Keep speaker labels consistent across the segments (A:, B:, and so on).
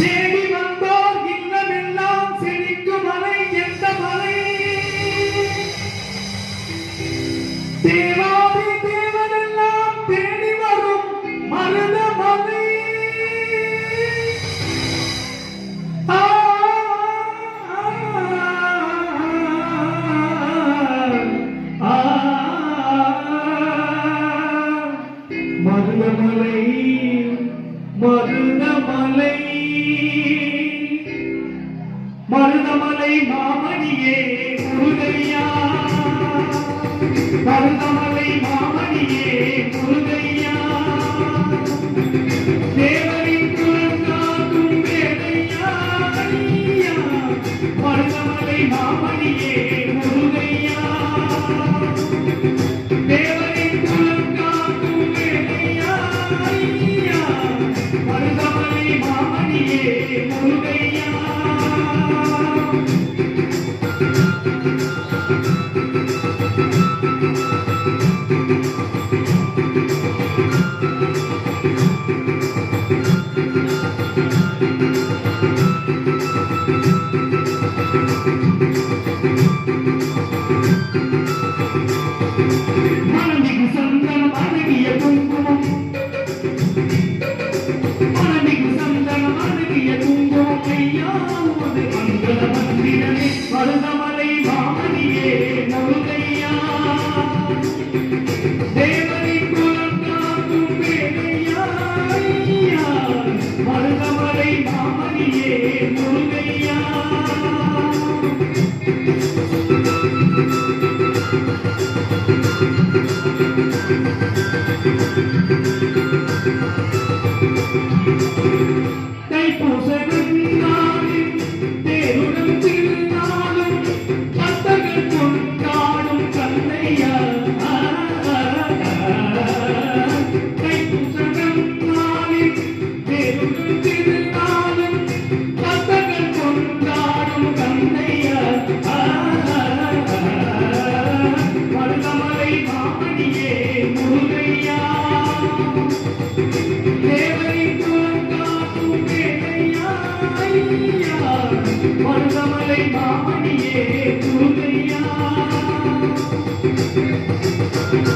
A: தேடி வந்தோர் இல்லமெல்லாம் செழிக்கும் மலை எந்த மலை தேவாதி தேவனெல்லாம் தேடி வரும் மருத மலை மருதமலை மருதமலை மருதமலை மாமணியே முருகையா. மருதமலை மாமணியே முருகையா. தேவரின் குரங்காக்கும் வேதையா மருதமலை மாமணியே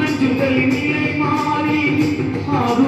A: அஞ்சுதல் நிலை மாறி ஆறு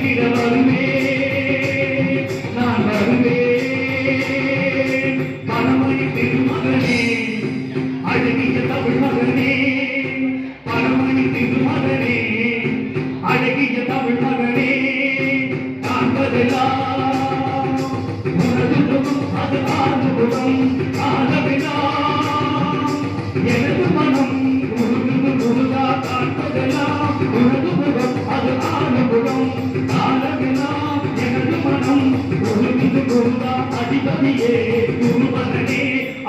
A: எனது மனம் உருகு உருகா காண்பதெல்லாம் உருகு புறம் அது ஆனபுறம் காலமெல்லாம் எனது மனம் உருகு உருகா அதிபதியே குருவரனே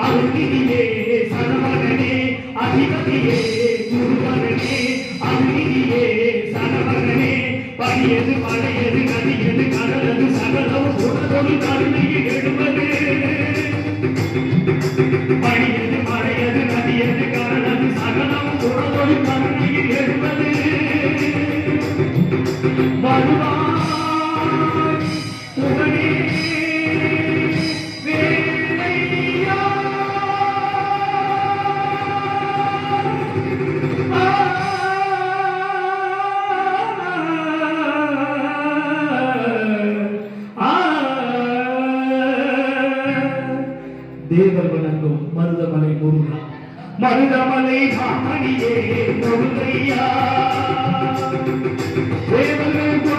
A: அருகிலே சரவரனே அதிபதியே குருவரனே அருகிலே சரவரனே படியது கதியது கடலது சகலம் உடலொரு கருணையே Bye-bye. Bye-bye. மருதமலை மாமணியே முருகையா தேவர்கள்